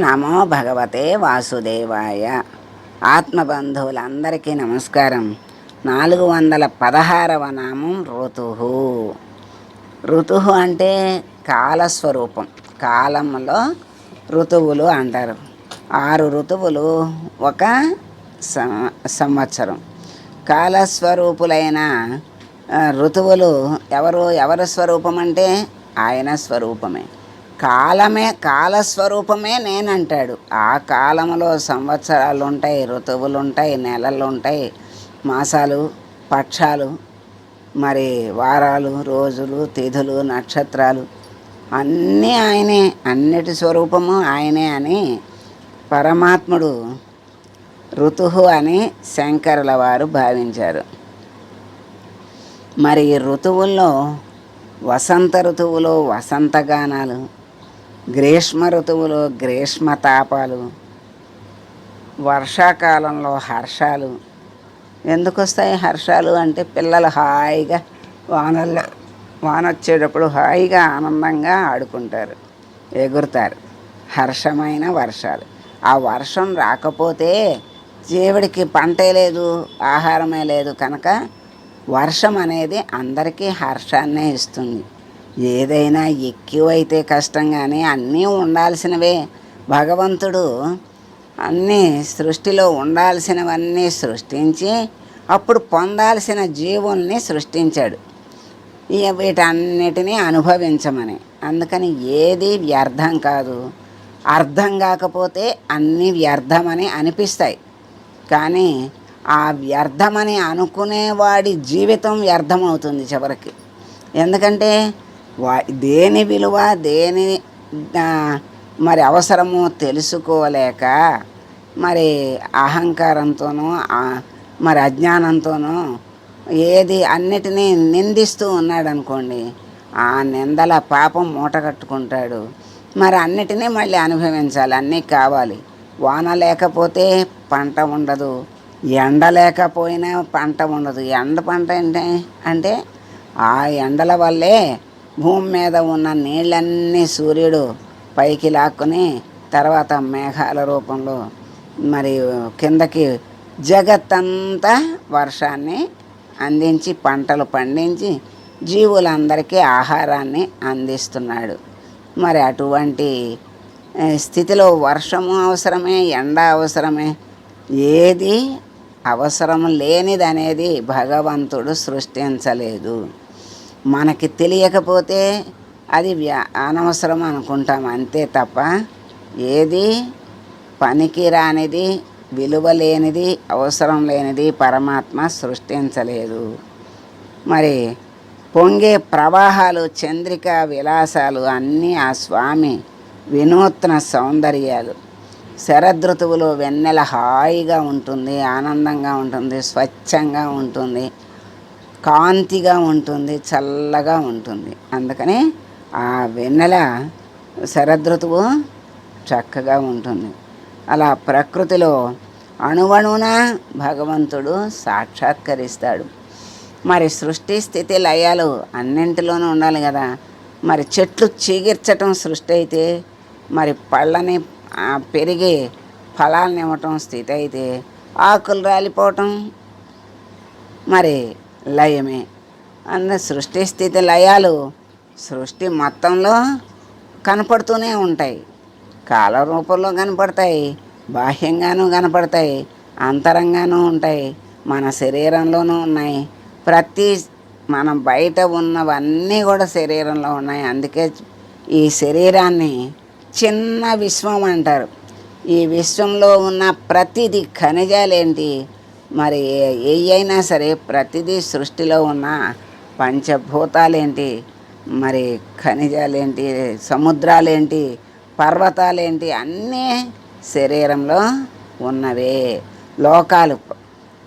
నమో భగవతే వాసుదేవాయ. ఆత్మబంధువులందరికీ నమస్కారం. నాలుగు వందల పదహారవ నామం ఋతు ఋతు అంటే కాలస్వరూపం. కాలంలో ఋతువులు అంటారు. ఆరు ఋతువులు ఒక సంవత్సరం. కాలస్వరూపులైన ఋతువులు ఎవరు ఎవరి స్వరూపం అంటే ఆయన స్వరూపమే. కాలమే కాలస్వరూపమే నేనంటాడు. ఆ కాలంలో సంవత్సరాలు ఉంటాయి ఋతువులు ఉంటాయి నెలలు ఉంటాయి మాసాలు పక్షాలు మరి వారాలు రోజులు తిథులు నక్షత్రాలు. అన్నీ ఆయనే అన్నిటి స్వరూపము ఆయనే అని పరమాత్ముడు ఋతు అని శంకరుల వారు భావించారు. మరి ఋతువుల్లో వసంత ఋతువులో వసంతగానాలు గ్రీష్మ ఋతువులో గ్రీష్మ తాపాలు వర్షాకాలంలో హర్షాలు. ఎందుకు వస్తాయి హర్షాలు అంటే పిల్లలు హాయిగా వానల్లో వాన వచ్చేటప్పుడు హాయిగా ఆనందంగా ఆడుకుంటారు ఎగురుతారు. హర్షమైన వర్షాలు. ఆ వర్షం రాకపోతే జీవుడికి పంటే లేదు ఆహారమే లేదు కనుక వర్షం అనేది అందరికీ హర్షాన్నే ఇస్తుంది. ఏదైనా ఎక్కువైతే కష్టం కానీ అన్నీ ఉండాల్సినవే. భగవంతుడు అన్నీ సృష్టిలో ఉండాల్సినవన్నీ సృష్టించి అప్పుడు పొందాల్సిన జీవుల్ని సృష్టించాడు. వీటన్నిటినీ అనుభవించమని. అందుకని ఏది వ్యర్థం కాదు. అర్థం కాకపోతే అన్నీ వ్యర్థమని అనిపిస్తాయి. కానీ ఆ వ్యర్థమని అనుకునేవాడి జీవితం వ్యర్థమవుతుంది చివరికి. ఎందుకంటే వా దేని విలువ దేని మరి అవసరమో తెలుసుకోలేక మరి అహంకారంతోనూ మరి అజ్ఞానంతోనూ ఏది అన్నిటినీ నిందిస్తూ ఉన్నాడు అనుకోండి ఆ నిందల పాపం మూట కట్టుకుంటాడు. మరి అన్నిటినీ మళ్ళీ అనుభవించాలి అన్నీ కావాలి. వాన లేకపోతే పంట ఉండదు. ఎండ లేకపోయినా పంట ఉండదు. ఎండ పంట ఏంటి అంటే ఆ ఎండల వల్లే భూమి మీద ఉన్న నీళ్ళన్నీ సూర్యుడు పైకి లాక్కుని తర్వాత మేఘాల రూపంలో మరి కిందకి జగత్తంతా వర్షాన్ని అందించి పంటలు పండించి జీవులందరికీ ఆహారాన్ని అందిస్తున్నాడు. మరి అటువంటి స్థితిలో వర్షము అవసరమే ఎండ అవసరమే ఏది అవసరం లేనిదనేది భగవంతుడు సృష్టించలేదు. మనకి తెలియకపోతే అది వ్యా అనవసరం అనుకుంటాం అంతే తప్ప ఏది పనికి రానిది విలువ లేనిది అవసరం లేనిది పరమాత్మ సృష్టించలేదు. మరి పొంగే ప్రవాహాలు చంద్రిక విలాసాలు అన్నీ ఆ స్వామి వినూత్న సౌందర్యాలు. శరదృతువులో వెన్నెల హాయిగా ఉంటుంది ఆనందంగా ఉంటుంది స్వచ్ఛంగా ఉంటుంది. కాంతిగా ఉంటుంది చల్లగా ఉంటుంది. అందుకని ఆ వెన్నెల శరదృతువు చక్కగా ఉంటుంది. అలా ప్రకృతిలో అణువణున భగవంతుడు సాక్షాత్కరిస్తాడు. మరి సృష్టి స్థితి లయాలు అన్నింటిలోనూ ఉండాలి కదా. మరి చెట్లు చీగిర్చటం సృష్టి అయితే మరి పళ్ళని పెరిగి ఫలాలను ఇవ్వటం స్థితి అయితే ఆకులు రాలిపోవటం మరి లయమే. అన్న సృష్టి స్థితి లయాలు సృష్టి మొత్తంలో కనపడుతూనే ఉంటాయి. కాల రూపంలో కనపడతాయి బాహ్యంగానూ కనపడతాయి అంతరంగానూ ఉంటాయి మన శరీరంలోనూ ఉన్నాయి. ప్రతి మనం బయట ఉన్నవన్నీ కూడా శరీరంలో ఉన్నాయి. అందుకే ఈ శరీరాన్ని చిన్న విశ్వం అంటారు. ఈ విశ్వంలో ఉన్న ప్రతిదీ ఖనిజాలేంటి? మరి ఏ- అయినా సరే ప్రతిదీ సృష్టిలో ఉన్న పంచభూతాలేంటి? మరి ఖనిజాలేంటి? సముద్రాలేంటి? పర్వతాలేంటి? అన్నీ శరీరంలో ఉన్నవే. లోకాలు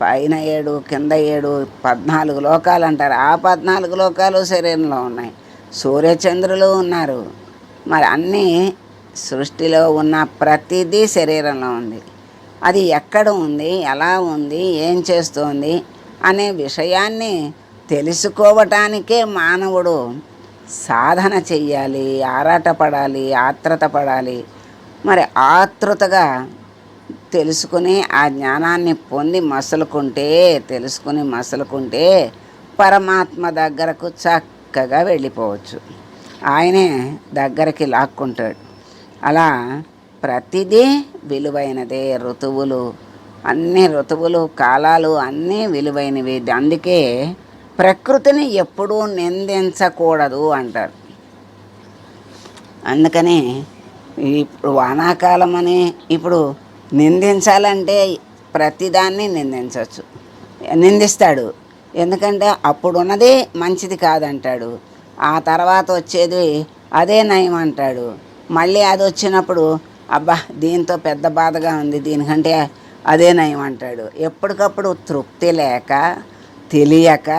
పైన ఏడు కింద ఏడు పద్నాలుగు లోకాలు అంటారు. ఆ పద్నాలుగు లోకాలు శరీరంలో ఉన్నాయి. సూర్యచంద్రులు ఉన్నారు. మరి అన్నీ సృష్టిలో ఉన్న ప్రతిదీ శరీరంలో ఉంది. అది ఎక్కడ ఉంది ఎలా ఉంది ఏం చేస్తోంది అనే విషయాన్ని తెలుసుకోవటానికే మానవుడు సాధన చెయ్యాలి ఆరాటపడాలి ఆత్రత పడాలి. మరి ఆతృతగా తెలుసుకుని ఆ జ్ఞానాన్ని పొంది మసలుకుంటే తెలుసుకుని మసలుకుంటే పరమాత్మ దగ్గరకు చక్కగా వెళ్ళిపోవచ్చు. ఆయనే దగ్గరికి లాక్కుంటాడు. అలా ప్రతిదీ విలువైనదే ఋతువులు. అన్ని ఋతువులు కాలాలు అన్నీ విలువైనవి. అందుకే ప్రకృతిని ఎప్పుడూ నిందించకూడదు అంటారు. అందుకని ఇప్పుడు వానాకాలం అని ఇప్పుడు నిందించాలంటే ప్రతిదాన్ని నిందించవచ్చు. నిందిస్తాడు. ఎందుకంటే అప్పుడున్నది మంచిది కాదంటాడు. ఆ తర్వాత వచ్చేది అదే నయం అంటాడు మళ్ళీ అది వచ్చినప్పుడు అబ్బా దీంతో పెద్ద బాధగా ఉంది దీనికంటే అదే నయం అంటాడు. ఎప్పటికప్పుడు తృప్తి లేక తెలియక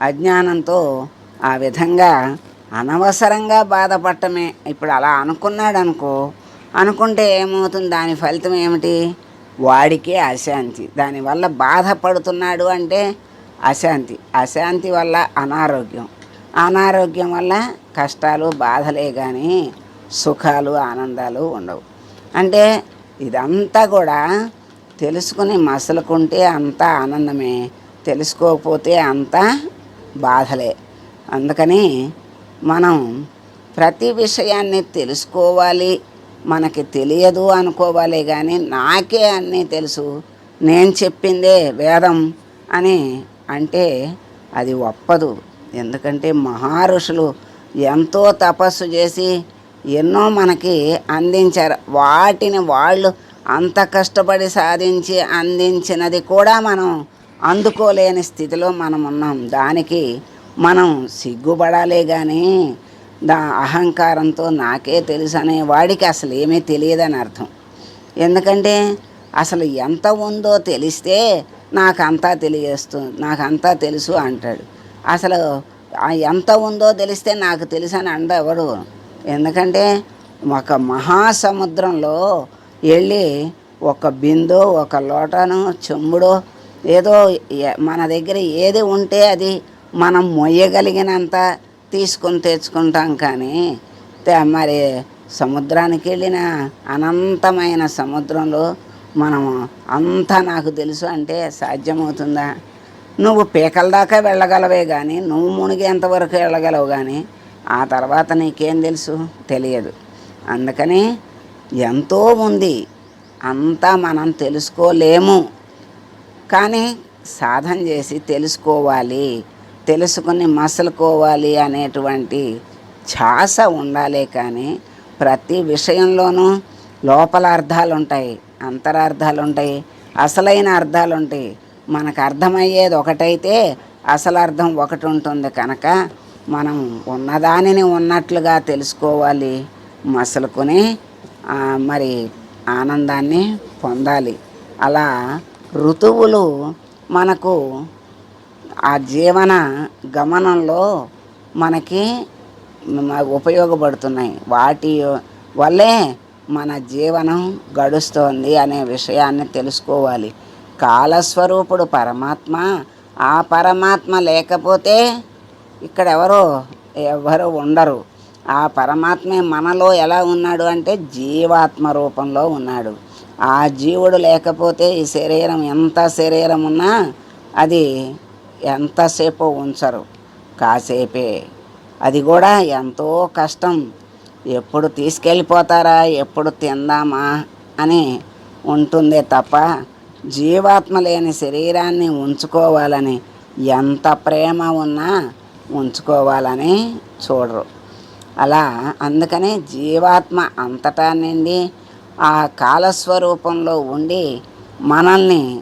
అజ్ఞానంతో ఆ విధంగా అనవసరంగా బాధపడటమే. ఇప్పుడు అలా అనుకున్నాడు అనుకో అనుకుంటే ఏమవుతుంది దాని ఫలితం ఏమిటి? వాడికే అశాంతి. దానివల్ల బాధపడుతున్నాడు అంటే అశాంతి. అశాంతి వల్ల అనారోగ్యం. అనారోగ్యం వల్ల కష్టాలు బాధలే కానీ సుఖాలు ఆనందాలు ఉండవు. అంటే ఇదంతా కూడా తెలుసుకుని మసలుకుంటే అంతా ఆనందమే తెలుసుకోకపోతే అంతా బాధలే. అందుకని మనం ప్రతి విషయాన్ని తెలుసుకోవాలి మనకి తెలియదు అనుకోవాలి కానీ నాకే అన్నీ తెలుసు నేను చెప్పిందే వేదం అని అంటే అది ఒప్పదు. ఎందుకంటే మహారుషులు ఎంతో తపస్సు చేసి ఎన్నో మనకి అందించారు. వాటిని వాళ్ళు అంత కష్టపడి సాధించి అందించినది కూడా మనం అందుకోలేని స్థితిలో మనం ఉన్నాం. దానికి మనం సిగ్గుపడాలే కానీ దా అహంకారంతో నాకే తెలుసు అనే వాడికి అసలు ఏమీ తెలియదని అర్థం. ఎందుకంటే అసలు ఎంత ఉందో తెలిస్తే నాకు అంతా తెలియస్తుంది నాకు అంతా తెలుసు అంటాడు. అసలు ఎంత ఉందో తెలిస్తే నాకు తెలుసు అని అండ ఎవడు ఎందుకంటే ఒక మహాసముద్రంలో వెళ్ళి ఒక బిందో ఒక లోటను చెంబుడో ఏదో మన దగ్గర ఏది ఉంటే అది మనం మొయ్యగలిగినంత తీసుకొని తెచ్చుకుంటాం కానీ మరి సముద్రానికి వెళ్ళిన అనంతమైన సముద్రంలో మనం అంతా నాకు తెలుసు అంటే సాధ్యమవుతుందా? నువ్వు పీకల దాకా వెళ్ళగలవే కానీ నువ్వు మునిగేంతవరకు వెళ్ళగలవు కానీ ఆ తర్వాత నీకేం తెలుసు? తెలియదు. అందుకని ఎంతో ఉంది. అంతా మనం తెలుసుకోలేము. కానీ సాధన చేసి తెలుసుకోవాలి. తెలుసుకుని మసలుకోవాలి అనేటువంటి ఛాస ఉండాలి కానీ ప్రతి విషయంలోనూ లోపల అర్థాలు ఉంటాయి అంతరార్థాలు ఉంటాయి అసలైన అర్థాలు ఉంటాయి మనకు అర్థమయ్యేది ఒకటైతే అసలు అర్థం ఒకటి ఉంటుంది కనుక మనం ఉన్నదానిని ఉన్నట్లుగా తెలుసుకోవాలి మసలుకొని మరి ఆనందాన్ని పొందాలి. అలా ఋతువులు మనకు ఆ జీవన గమనంలో మనకి ఉపయోగపడుతున్నాయి. వాటి వల్లే మన జీవనం గడుస్తోంది అనే విషయాన్ని తెలుసుకోవాలి. కాలస్వరూపుడు పరమాత్మ ఆ పరమాత్మ లేకపోతే ఇక్కడ ఎవరో ఎవరు ఉండరు. ఆ పరమాత్మే మనలో ఎలా ఉన్నాడు అంటే జీవాత్మ రూపంలో ఉన్నాడు. ఆ జీవుడు లేకపోతే ఈ శరీరం ఎంత శరీరం ఉన్నా అది ఎంతసేపు ఉంచరు. కాసేపే. అది కూడా ఎంతో కష్టం. ఎప్పుడు తీసుకెళ్ళిపోతారా ఎప్పుడు తిందామా అని ఉంటుందే తప్ప జీవాత్మ లేని శరీరాన్ని ఉంచుకోవాలని ఎంత ప్రేమ ఉన్నా ఉంచుకోవాలని చూడరు. అలా అందుకనే జీవాత్మ అంతటా నిండి ఆ కాలస్వరూపంలో ఉండి మనల్ని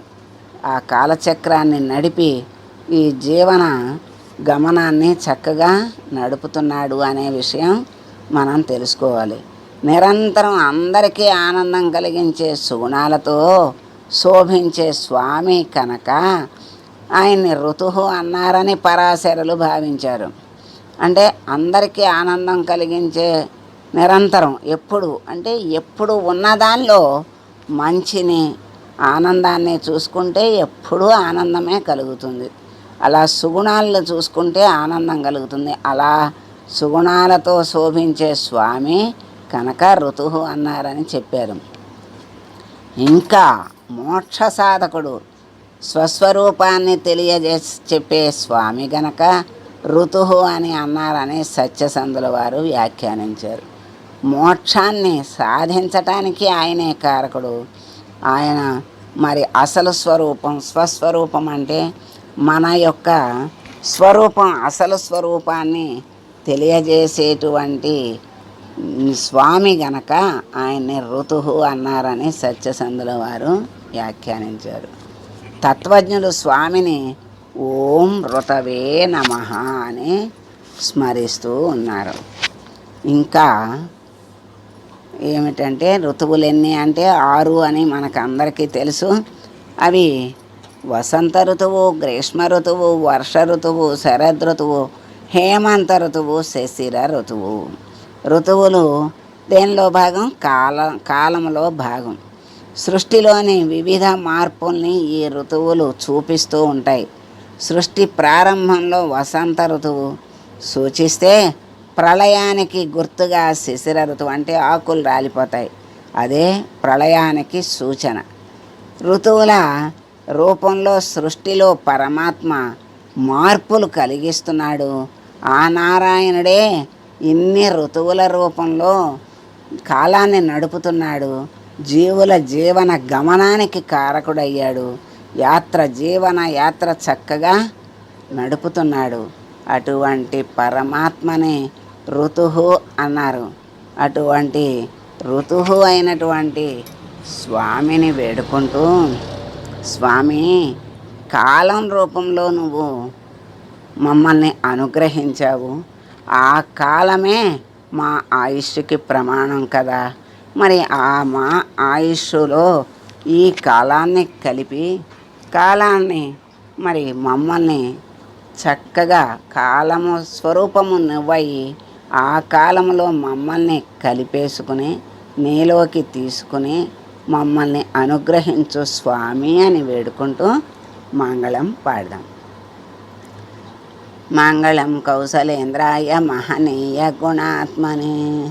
ఆ కాలచక్రాన్ని నడిపి ఈ జీవన గమనాన్ని చక్కగా నడుపుతున్నాడు అనే విషయం మనం తెలుసుకోవాలి. నిరంతరం అందరికీ ఆనందం కలిగించే సుగుణాలతో శోభించే స్వామి కనుక ఆయన్ని ఋతుహు అన్నారని పరాశరులు భావించారు. అంటే అందరికీ ఆనందం కలిగించే నిరంతరం ఎప్పుడు అంటే ఎప్పుడు ఉన్నదానిలో మంచిని ఆనందాన్ని చూసుకుంటే ఎప్పుడూ ఆనందమే కలుగుతుంది. అలా సుగుణాలను చూసుకుంటే ఆనందం కలుగుతుంది. అలా సుగుణాలతో శోభించే స్వామి కనుక ఋతువు అన్నారని చెప్పారు. ఇంకా మోక్ష సాధకుడు స్వస్వరూపాన్ని తెలియజేసి చెప్పే స్వామి గనక ఋతు అని అన్నారని సత్యసంధుల వారు వ్యాఖ్యానించారు. మోక్షాన్ని సాధించటానికి ఆయనే కారకుడు. ఆయన మరి అసలు స్వరూపం స్వస్వరూపం అంటే మన యొక్క స్వరూపం అసలు స్వరూపాన్ని తెలియజేసేటువంటి స్వామి గనక ఆయన్ని ఋతు అన్నారని సత్యసంధుల వారు వ్యాఖ్యానించారు. తత్వజ్ఞులు స్వామిని ఓం ఋతవే నమ అని స్మరిస్తూ ఉన్నారు. ఇంకా ఏమిటంటే ఋతువులు ఎన్ని అంటే ఆరు అని మనకు అందరికీ తెలుసు. అవి వసంత ఋతువు గ్రీష్మ ఋతువు వర్ష ఋతువు శరద్ ఋతువు హేమంత ఋతువు శశిర ఋతువు. ఋతువులు దేనిలో భాగం? కాల కాలంలో భాగం. సృష్టిలోని వివిధ మార్పుల్ని ఈ ఋతువులు చూపిస్తూ ఉంటాయి. సృష్టి ప్రారంభంలో వసంత ఋతువు సూచిస్తే ప్రళయానికి గుర్తుగా శిశిర ఋతువు అంటే ఆకులు రాలిపోతాయి. అదే ప్రళయానికి సూచన. ఋతువుల రూపంలో సృష్టిలో పరమాత్మ మార్పులు కలిగిస్తున్నాడు. ఆ నారాయణుడే ఇన్ని ఋతువుల రూపంలో కాలాన్ని నడుపుతున్నాడు. జీవుల జీవన గమనానికి కారకుడయ్యాడు. యాత్ర జీవన యాత్ర చక్కగా నడుపుతున్నాడు. అటువంటి పరమాత్మని ఋతుహు అన్నారు. అటువంటి ఋతుహు అయినటువంటి స్వామిని వేడుకుంటూ స్వామి కాలం రూపంలో నువ్వు మమ్మల్ని అనుగ్రహించావు. ఆ కాలమే మా ఆయుష్కి ప్రమాణం కదా. మరి ఆ మా ఆయుష్లో ఈ కాలాన్ని కలిపి కాలాన్ని మరి మమ్మల్ని చక్కగా కాలము స్వరూపము నువ్వయి ఆ కాలంలో మమ్మల్ని కలిపేసుకుని నీలోకి తీసుకుని మమ్మల్ని అనుగ్రహించు స్వామి అని వేడుకుంటూ మంగళం పాడదాం. మంగళం కౌశలేంద్రాయ మహనీయ గుణాత్మనే.